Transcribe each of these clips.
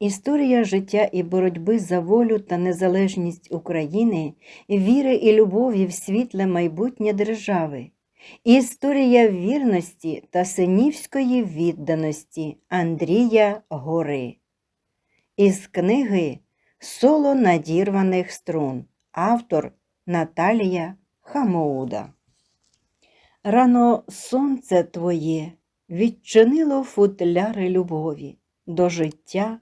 Історія життя і боротьби за волю та незалежність України, віри і любові в світле майбутнє держави. Історія вірності та синівської відданості Андрія Гори. Із книги Соло надірваних струн. Автор Наталія Хамоуда. Рано сонце твоє відчинило футляри любові до життя,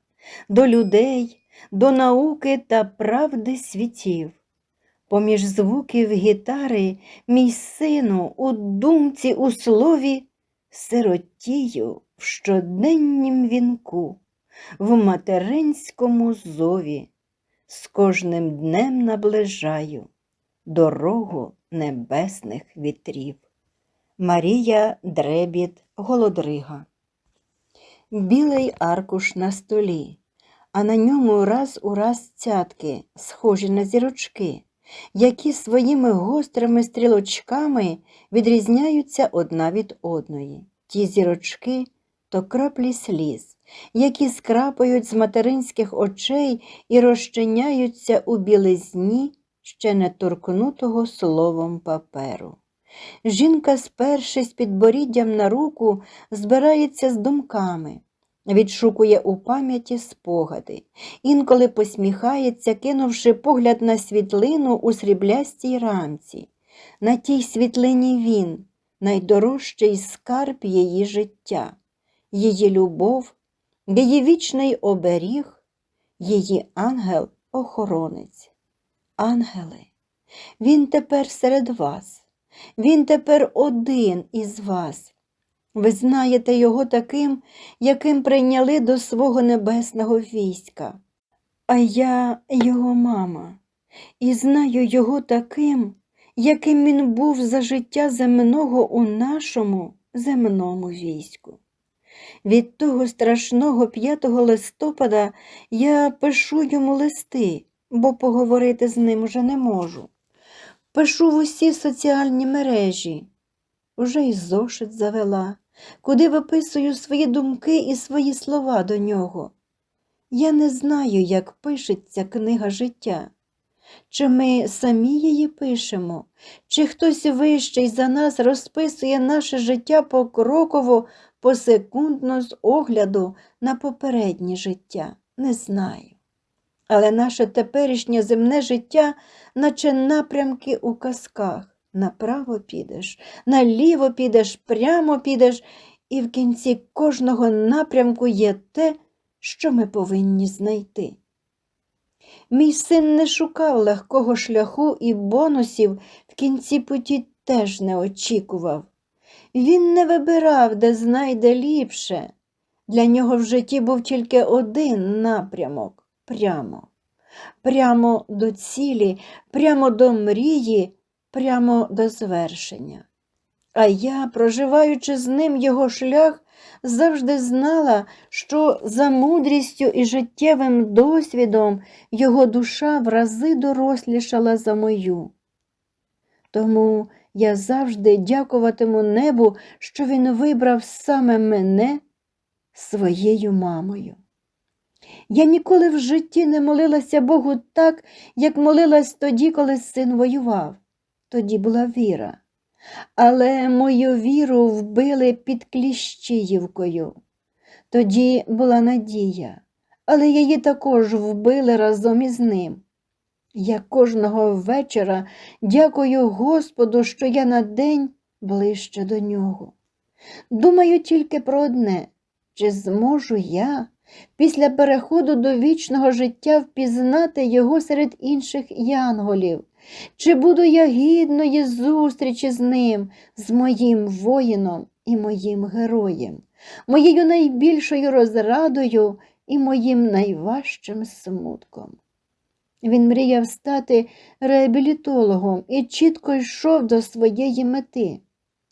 до людей, до науки та правди світів. Поміж звуків гітари, мій сину, у думці, у слові, сиротію в щоденнім вінку, в материнському зові, з кожним днем наближаю дорогу небесних вітрів. Марія Дребіт Голодрига. Білий аркуш на столі, а на ньому раз у раз цятки, схожі на зірочки, які своїми гострими стрілочками відрізняються одна від одної. Ті зірочки то краплі сліз, які скрапають з материнських очей і розчиняються у білизні ще не торкнутого словом паперу. Жінка, спершись підборіддям на руку, збирається з думками, відшукує у пам'яті спогади, інколи посміхається, кинувши погляд на світлину у сріблястій рамці. На тій світлині він, найдорожчий скарб її життя, її любов, її вічний оберіг, її ангел-охоронець. Ангели, він тепер серед вас. Він тепер один із вас. Ви знаєте його таким, яким прийняли до свого небесного війська. А я його мама, і знаю його таким, яким він був за життя земного у нашому земному війську. Від того страшного 5 листопада я пишу йому листи, бо поговорити з ним уже не можу. Пишу в усі соціальні мережі. Уже й зошит завела, куди виписую свої думки і свої слова до нього. Я не знаю, як пишеться книга життя. Чи ми самі її пишемо, чи хтось вищий за нас розписує наше життя покроково, посекундно з огляду на попереднє життя, не знаю. Але наше теперішнє земне життя, наче напрямки у казках. Направо підеш, наліво підеш, прямо підеш, і в кінці кожного напрямку є те, що ми повинні знайти. Мій син не шукав легкого шляху і бонусів в кінці путі теж не очікував. Він не вибирав, де знайде ліпше. Для нього в житті був тільки один напрямок прямо, прямо до цілі, прямо до мрії, прямо до звершення. А я, проживаючи з ним його шлях, завжди знала, що за мудрістю і життєвим досвідом його душа в рази дорослішала за мою. Тому я завжди дякуватиму небу, що він вибрав саме мене своєю мамою. Я ніколи в житті не молилася Богу так, як молилась тоді, коли син воював. Тоді була віра. Але мою віру вбили під Кліщіївкою. Тоді була надія, але її також вбили разом із ним. Я кожного вечора дякую Господу, що я на день ближче до нього. Думаю тільки про одне, чи зможу я після переходу до вічного життя впізнати його серед інших янголів, чи буду я гідної зустрічі з ним, з моїм воїном і моїм героєм, моєю найбільшою розрадою і моїм найважчим смутком. Він мріяв стати реабілітологом і чітко йшов до своєї мети.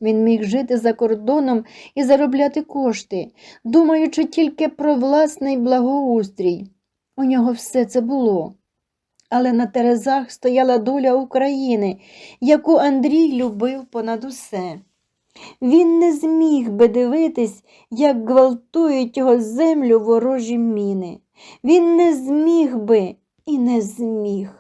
Він міг жити за кордоном і заробляти кошти, думаючи тільки про власний благоустрій. У нього все це було. Але на терезах стояла доля України, яку Андрій любив понад усе. Він не зміг би дивитись, як гвалтують його землю ворожі міни. Він не зміг би і не зміг.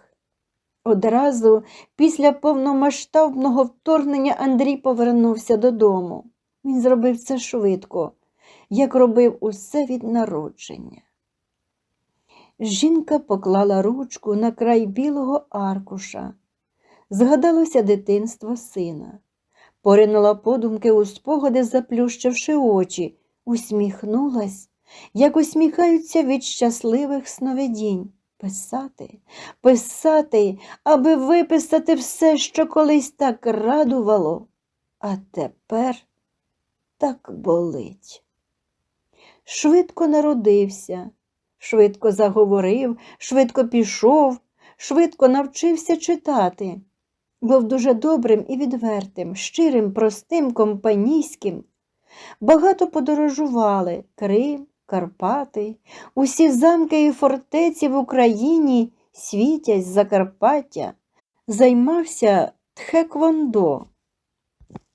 Одразу після повномасштабного вторгнення Андрій повернувся додому. Він зробив це швидко, як робив усе від народження. Жінка поклала ручку на край білого аркуша. Згадалося дитинство сина. Поринула подумки у спогади, заплющивши очі, усміхнулась, як усміхаються від щасливих сновидінь. Писати, писати, аби виписати все, що колись так радувало, а тепер так болить. Швидко народився, швидко заговорив, швидко пішов, швидко навчився читати. Був дуже добрим і відвертим, щирим, простим, компанійським. Багато подорожували Крим, Карпати, усі замки і фортеці в Україні світять Закарпаття, займався тхеквондо.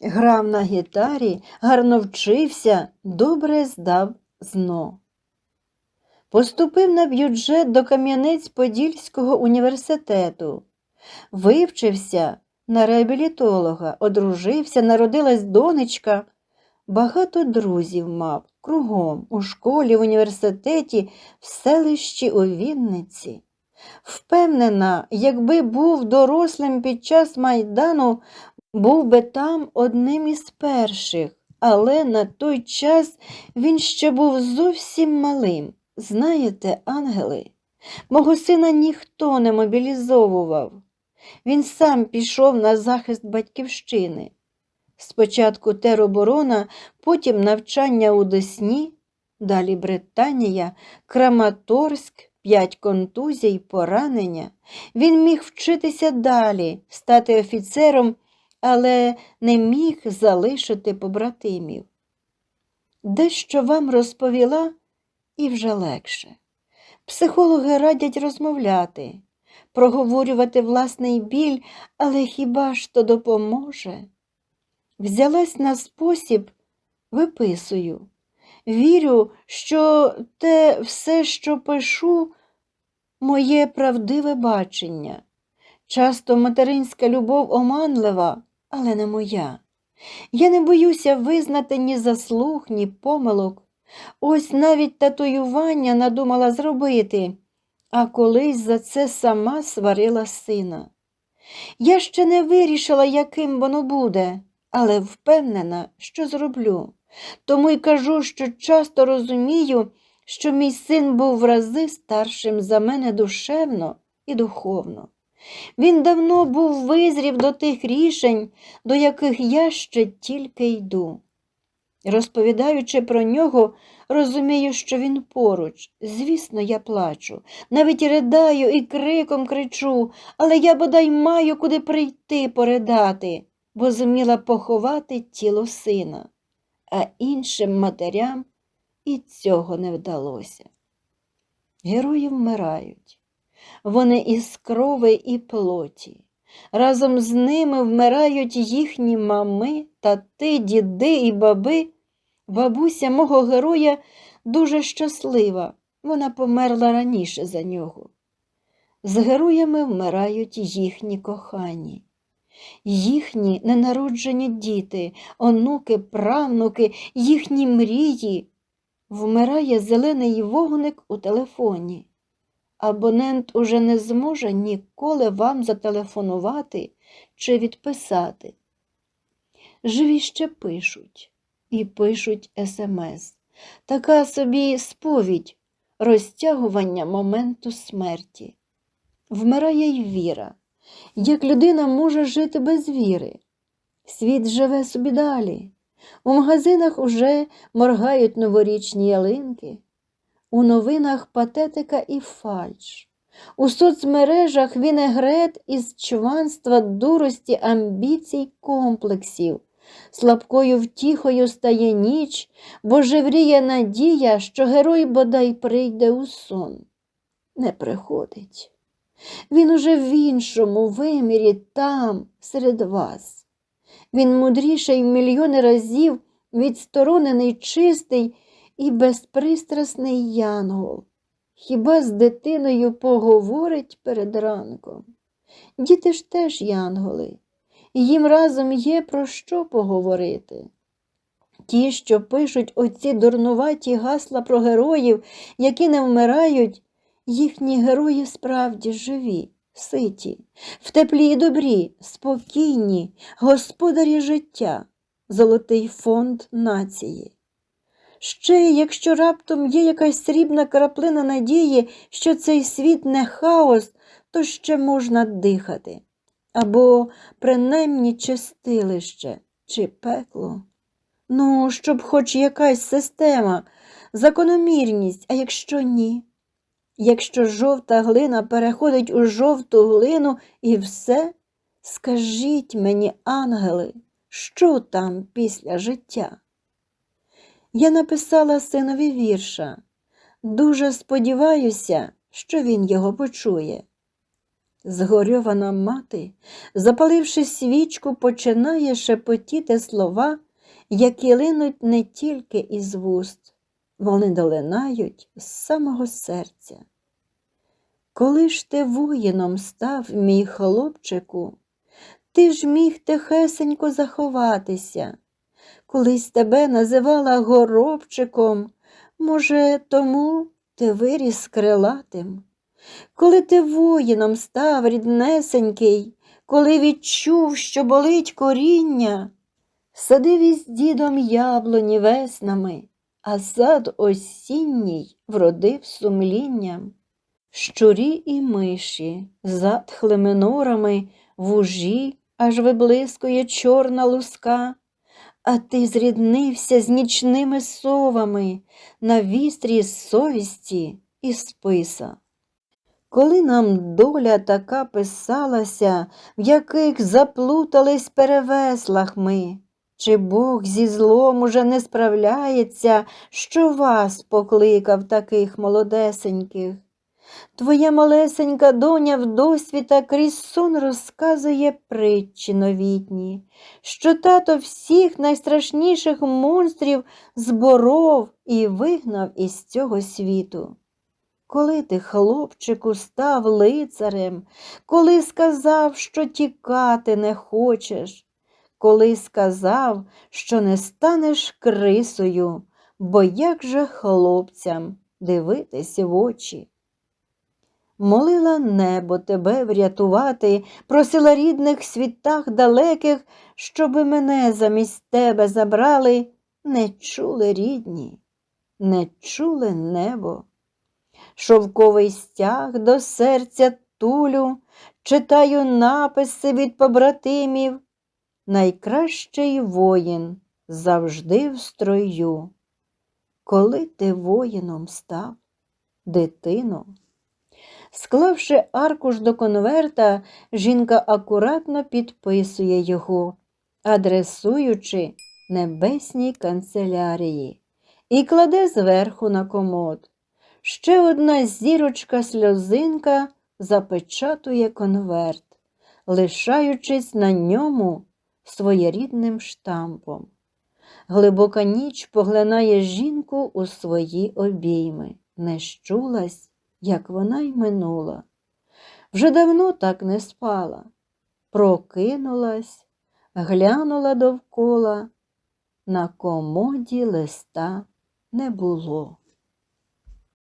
Грав на гітарі, гарно вчився, добре здав зно. Поступив на бюджет до Кам'янець-Подільського університету, вивчився на реабілітолога, одружився, народилась донечка. Багато друзів мав кругом, у школі, в університеті, в селищі у Вінниці. Впевнена, якби був дорослим під час майдану, був би там одним із перших, але на той час він ще був зовсім малим. Знаєте, ангели, мого сина ніхто не мобілізовував. Він сам пішов на захист батьківщини. Спочатку тероборона, потім навчання у Десні, далі Британія, Краматорськ, п'ять контузій, поранення. Він міг вчитися далі, стати офіцером, але не міг залишити побратимів. Дещо вам розповіла і вже легше. Психологи радять розмовляти, проговорювати власний біль, але хіба ж то допоможе? Взялась на спосіб, виписую. Вірю, що те все, що пишу, моє правдиве бачення. Часто материнська любов оманлива, але не моя. Я не боюся визнати ні заслуг, ні помилок. Ось навіть татуювання надумала зробити, а колись за це сама сварила сина. Я ще не вирішила, яким воно буде, але впевнена, що зроблю. Тому й кажу, що часто розумію, що мій син був в рази старшим за мене душевно і духовно. Він давно був визрів до тих рішень, до яких я ще тільки йду. Розповідаючи про нього, розумію, що він поруч. Звісно, я плачу, навіть ридаю і криком кричу, але я бодай маю куди прийти поридати, бо зуміла поховати тіло сина, а іншим матерям і цього не вдалося. Герої вмирають, вони із крови і плоті. Разом з ними вмирають їхні мами, тати, діди і баби. Бабуся мого героя дуже щаслива, вона померла раніше за нього. З героями вмирають їхні кохані, їхні ненароджені діти, онуки, правнуки, їхні мрії. Вмирає зелений вогник у телефоні. Абонент уже не зможе ніколи вам зателефонувати чи відписати. Живі ще пишуть і пишуть смс. Така собі сповідь розтягування моменту смерті. Вмирає й віра. Як людина може жити без віри? Світ живе собі далі. У магазинах уже моргають новорічні ялинки. У новинах патетика і фальш. У соцмережах вінегрет із чванства, дурості, амбіцій, комплексів. Слабкою втіхою стає ніч, бо жевріє надія, що герой бодай прийде у сон. Не приходить. Він уже в іншому вимірі там, серед вас. Він мудріший мільйони разів, відсторонений, чистий і безпристрасний янгол. Хіба з дитиною поговорить перед ранком? Діти ж теж янголи, і їм разом є про що поговорити. Ті, що пишуть оці дурнуваті гасла про героїв, які не вмирають, їхні герої справді живі, ситі, в теплі і добрі, спокійні, господарі життя, золотий фонд нації. Ще, якщо раптом є якась срібна краплина надії, що цей світ не хаос, то ще можна дихати, або принаймні чистилище чи пекло. Ну, щоб хоч якась система, закономірність, а якщо ні? Якщо жовта глина переходить у жовту глину і все, скажіть мені, ангели, що там після життя? Я написала синові вірша. Дуже сподіваюся, що він його почує. Згорьована мати, запаливши свічку, починає шепотіти слова, які линуть не тільки із вуст, вони долинають з самого серця. Коли ж ти воїном став, мій хлопчику, ти ж міг тихесенько заховатися. Колись тебе називала горобчиком, може, тому ти виріс крилатим. Коли ти воїном став ріднесенький, коли відчув, що болить коріння, садив із дідом яблуні веснами, а сад осінній вродив сумлінням. Щурі і миші, затхлими норами, вужі, аж виблискує чорна луска, а ти зріднився з нічними совами на вістрі совісті і списа. Коли нам доля така писалася, в яких заплутались перевеслах ми, чи Бог зі злом уже не справляється, що вас покликав таких молодесеньких? Твоя малесенька доня в досвіта крізь сон розказує притчі новітні, що тато всіх найстрашніших монстрів зборов і вигнав із цього світу. Коли ти, хлопчику, став лицарем, коли сказав, що тікати не хочеш, коли сказав, що не станеш крисою, бо як же хлопцям дивитись в очі? Молила небо тебе врятувати, просила рідних світах далеких, щоби мене замість тебе забрали, не чули рідні, не чули небо. Шовковий стяг до серця тулю, читаю написи від побратимів. Найкращий воїн завжди в строю. Коли ти воїном став, дитино? Склавши аркуш до конверта, жінка акуратно підписує його, адресуючи небесній канцелярії, і кладе зверху на комод. Ще одна зірочка сльозинка запечатує конверт, лишаючись на ньому своєрідним штампом. Глибока ніч поглинає жінку у свої обійми, не щулась, як вона й минула. Вже давно так не спала, прокинулась, глянула довкола, на комоді листа не було.